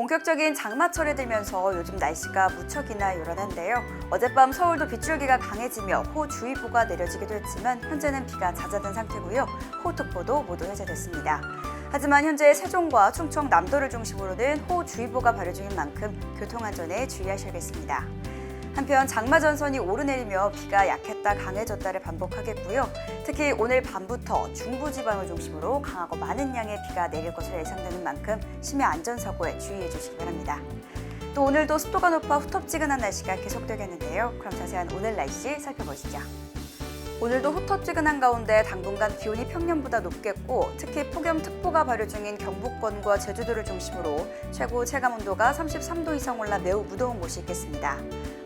본격적인 장마철에 들면서 요즘 날씨가 무척이나 요란한데요. 어젯밤 서울도 빗줄기가 강해지며 호주의보가 내려지기도 했지만 현재는 비가 잦아든 상태고요. 호특보도 모두 해제됐습니다. 하지만 현재 세종과 충청 남도를 중심으로는 호주의보가 발효 중인 만큼 교통안전에 주의하셔야겠습니다. 한편 장마 전선이 오르내리며 비가 약했다 강해졌다를 반복하겠고요. 특히 오늘 밤부터 중부 지방을 중심으로 강하고 많은 양의 비가 내릴 것으로 예상되는 만큼 심야 안전 사고에 주의해 주시기 바랍니다. 또 오늘도 습도가 높아 후텁지근한 날씨가 계속되겠는데요. 그럼 자세한 오늘 날씨 살펴보시죠. 오늘도 후텁지근한 가운데 당분간 기온이 평년보다 높겠고 특히 폭염특보가 발효 중인 경북권과 제주도를 중심으로 최고 체감 온도가 33도 이상 올라 매우 무더운 곳이 있겠습니다.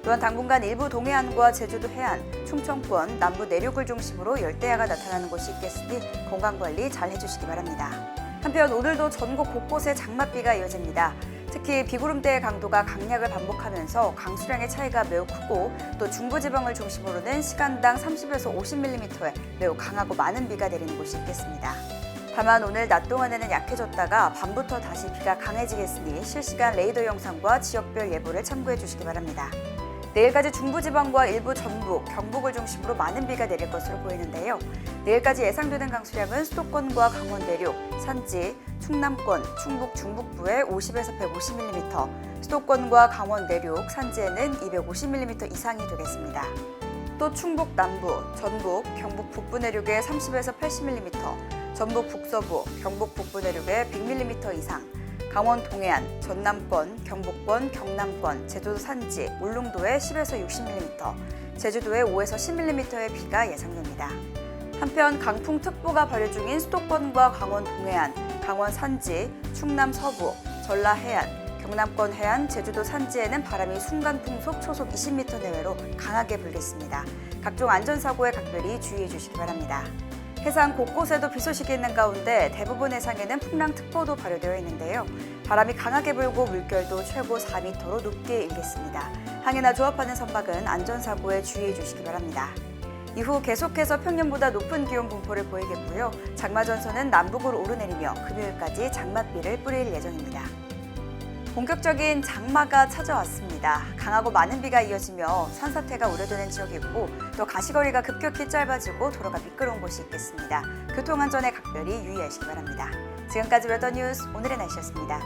또한 당분간 일부 동해안과 제주도 해안, 충청권, 남부 내륙을 중심으로 열대야가 나타나는 곳이 있겠으니 건강관리 잘 해주시기 바랍니다. 한편 오늘도 전국 곳곳에 장맛비가 이어집니다. 특히 비구름대의 강도가 강약을 반복하면서 강수량의 차이가 매우 크고 또 중부지방을 중심으로는 시간당 30에서 50mm의 매우 강하고 많은 비가 내리는 곳이 있겠습니다. 다만 오늘 낮 동안에는 약해졌다가 밤부터 다시 비가 강해지겠으니 실시간 레이더 영상과 지역별 예보를 참고해 주시기 바랍니다. 내일까지 중부지방과 일부 전북, 경북을 중심으로 많은 비가 내릴 것으로 보이는데요. 내일까지 예상되는 강수량은 수도권과 강원 내륙, 산지, 충남권, 충북 중북부에 50에서 150mm, 수도권과 강원 내륙, 산지에는 250mm 이상이 되겠습니다. 또 충북 남부, 전북, 경북 북부 내륙에 30에서 80mm, 전북 북서부, 경북 북부 내륙에 100mm 이상, 강원 동해안, 전남권, 경북권, 경남권, 제주도 산지, 울릉도에 10에서 60mm, 제주도에 5에서 10mm의 비가 예상됩니다. 한편 강풍특보가 발효 중인 수도권과 강원 동해안, 강원 산지, 충남 서부, 전라 해안, 경남권 해안, 제주도 산지에는 바람이 순간 풍속 초속 20m 내외로 강하게 불겠습니다. 각종 안전사고에 각별히 주의해 주시기 바랍니다. 해상 곳곳에도 비 소식이 있는 가운데 대부분 해상에는 풍랑특보도 발효되어 있는데요. 바람이 강하게 불고 물결도 최고 4m로 높게 일겠습니다. 항해나 조업하는 선박은 안전사고에 주의해 주시기 바랍니다. 이후 계속해서 평년보다 높은 기온 분포를 보이겠고요. 장마 전선은 남북으로 오르내리며 금요일까지 장맛비를 뿌릴 예정입니다. 본격적인 장마가 찾아왔습니다. 강하고 많은 비가 이어지며 산사태가 우려되는 지역이 있고 또 가시거리가 급격히 짧아지고 도로가 미끄러운 곳이 있겠습니다. 교통안전에 각별히 유의하시기 바랍니다. 지금까지 웨더 뉴스 오늘의 날씨였습니다.